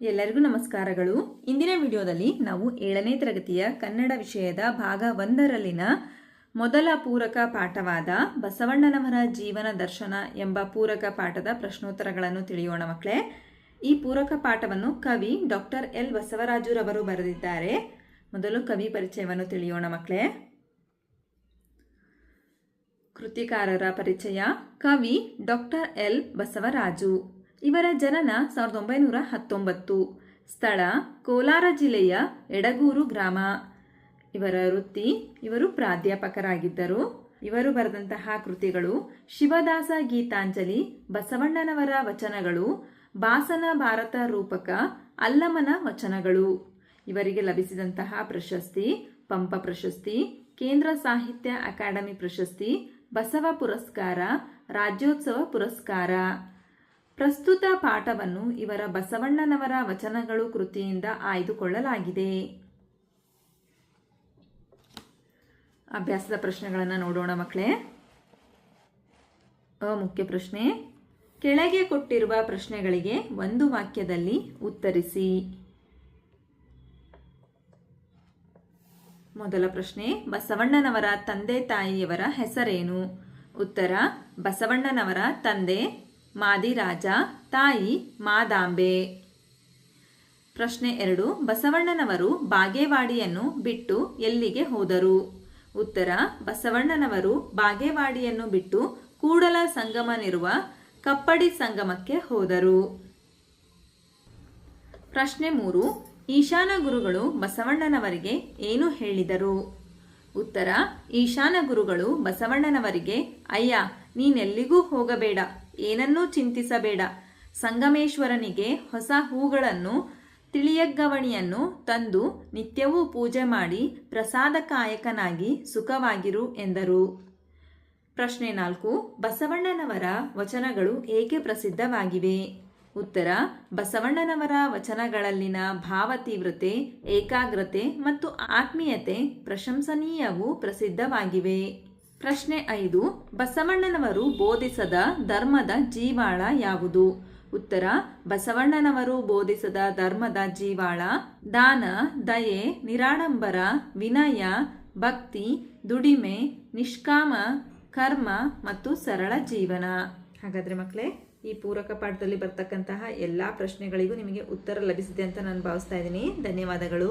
ಎಲ್ಲರಿಗೂ ನಮಸ್ಕಾರಗಳು. ಇಂದಿನ ವಿಡಿಯೋದಲ್ಲಿ ನಾವು ಏಳನೇ ತರಗತಿಯ ಕನ್ನಡ ವಿಷಯದ ಭಾಗ ಒಂದರಲ್ಲಿನ ಮೊದಲ ಪೂರಕ ಪಾಠವಾದ ಬಸವಣ್ಣನವರ ಜೀವನ ದರ್ಶನ ಎಂಬ ಪೂರಕ ಪಾಠದ ಪ್ರಶ್ನೋತ್ತರಗಳನ್ನು ತಿಳಿಯೋಣ ಮಕ್ಕಳೇ. ಈ ಪೂರಕ ಪಾಠವನ್ನು ಕವಿ ಡಾಕ್ಟರ್ ಎಲ್ ಬಸವರಾಜುರವರು ಬರೆದಿದ್ದಾರೆ. ಮೊದಲು ಕವಿ ಪರಿಚಯವನ್ನು ತಿಳಿಯೋಣ ಮಕ್ಕಳೇ. ಕೃತಿಕಾರರ ಪರಿಚಯ, ಕವಿ ಡಾಕ್ಟರ್ ಎಲ್ ಬಸವರಾಜು. ಇವರ ಜನನ ಸಾವಿರದ ಒಂಬೈನೂರ ಹತ್ತೊಂಬತ್ತು. ಸ್ಥಳ ಕೋಲಾರ ಜಿಲ್ಲೆಯ ಎಡಗೂರು ಗ್ರಾಮ. ಇವರ ವೃತ್ತಿ ಇವರು ಪ್ರಾಧ್ಯಾಪಕರಾಗಿದ್ದರು. ಇವರು ಬರೆದಂತಹ ಕೃತಿಗಳು ಶಿವದಾಸ ಗೀತಾಂಜಲಿ, ಬಸವಣ್ಣನವರ ವಚನಗಳು, ಬಾಸನ ಭಾರತ ರೂಪಕ ಅಲ್ಲಮನ ವಚನಗಳು. ಇವರಿಗೆ ಲಭಿಸಿದಂತಹ ಪ್ರಶಸ್ತಿ ಪಂಪ ಪ್ರಶಸ್ತಿ, ಕೇಂದ್ರ ಸಾಹಿತ್ಯ ಅಕಾಡೆಮಿ ಪ್ರಶಸ್ತಿ, ಬಸವ ಪುರಸ್ಕಾರ, ರಾಜ್ಯೋತ್ಸವ ಪುರಸ್ಕಾರ. ಪ್ರಸ್ತುತ ಪಾಠವನ್ನು ಇವರ ಬಸವಣ್ಣನವರ ವಚನಗಳು ಕೃತಿಯಿಂದ ಆಯ್ದುಕೊಳ್ಳಲಾಗಿದೆ. ಅಭ್ಯಾಸದ ಪ್ರಶ್ನೆಗಳನ್ನು ನೋಡೋಣ ಮಕ್ಕಳೇ. ಮುಖ್ಯ ಪ್ರಶ್ನೆ. ಕೆಳಗೆ ಕೊಟ್ಟಿರುವ ಪ್ರಶ್ನೆಗಳಿಗೆ ಒಂದು ವಾಕ್ಯದಲ್ಲಿ ಉತ್ತರಿಸಿ. ಮೊದಲ ಪ್ರಶ್ನೆ, ಬಸವಣ್ಣನವರ ತಂದೆ ತಾಯಿಯವರ ಹೆಸರೇನು? ಉತ್ತರ, ಬಸವಣ್ಣನವರ ತಂದೆ ಮಾದಿರಾಜ ತಾಯಿ ಮಾದಾಂಬೆ. ಪ್ರಶ್ನೆ ಎರಡು, ಬಸವಣ್ಣನವರು ಬಾಗೇವಾಡಿಯನ್ನು ಬಿಟ್ಟು ಎಲ್ಲಿಗೆ ಹೋದರು? ಉತ್ತರ, ಬಸವಣ್ಣನವರು ಬಾಗೇವಾಡಿಯನ್ನು ಬಿಟ್ಟು ಕೂಡಲ ಸಂಗಮನಿರುವ ಕಪ್ಪಡಿ ಸಂಗಮಕ್ಕೆ ಹೋದರು. ಪ್ರಶ್ನೆ ಮೂರು, ಈಶಾನ ಗುರುಗಳು ಬಸವಣ್ಣನವರಿಗೆ ಏನು ಹೇಳಿದರು? ಉತ್ತರ, ಈಶಾನ ಗುರುಗಳು ಬಸವಣ್ಣನವರಿಗೆ, ಅಯ್ಯ ನೀನೆಲ್ಲಿಗೂ ಹೋಗಬೇಡ, ಏನನ್ನೂ ಚಿಂತಿಸಬೇಡ. ಸಂಗಮೇಶ್ವರನಿಗೆ ಹೊಸ ಹೂಗಳನ್ನು ತಿಳಿಯಗ್ಗವಣಿಯನ್ನು ತಂದು ನಿತ್ಯವೂ ಪೂಜೆ ಮಾಡಿ ಪ್ರಸಾದ ಕಾಯಕನಾಗಿ ಸುಖವಾಗಿರು ಎಂದರು. ಪ್ರಶ್ನೆ ನಾಲ್ಕು, ಬಸವಣ್ಣನವರ ವಚನಗಳು ಏಕೆ ಪ್ರಸಿದ್ಧವಾಗಿವೆ? ಉತ್ತರ, ಬಸವಣ್ಣನವರ ವಚನಗಳಲ್ಲಿನ ಭಾವತೀವ್ರತೆ, ಏಕಾಗ್ರತೆ ಮತ್ತು ಆತ್ಮೀಯತೆ ಪ್ರಶಂಸನೀಯವೂ ಪ್ರಸಿದ್ಧವಾಗಿವೆ. ಪ್ರಶ್ನೆ ಐದು, ಬಸವಣ್ಣನವರು ಬೋಧಿಸದ ಧರ್ಮದ ಜೀವಾಳ ಯಾವುದು? ಉತ್ತರ, ಬಸವಣ್ಣನವರು ಬೋಧಿಸದ ಧರ್ಮದ ಜೀವಾಳ ದಾನ, ದಯೆ, ನಿರಾಡಂಬರ, ವಿನಯ, ಭಕ್ತಿ, ದುಡಿಮೆ, ನಿಷ್ಕಾಮ, ಕರ್ಮ ಮತ್ತು ಸರಳ ಜೀವನ. ಹಾಗಾದ್ರೆ ಮಕ್ಕಳೇ ಈ ಪೂರಕ ಪಾಠದಲ್ಲಿ ಬರ್ತಕ್ಕಂತಹ ಎಲ್ಲ ಪ್ರಶ್ನೆಗಳಿಗೂ ನಿಮಗೆ ಉತ್ತರ ಲಭಿಸಿದೆ ಅಂತ ನಾನು ಭಾವಿಸ್ತಾ ಇದ್ದೀನಿ. ಧನ್ಯವಾದಗಳು.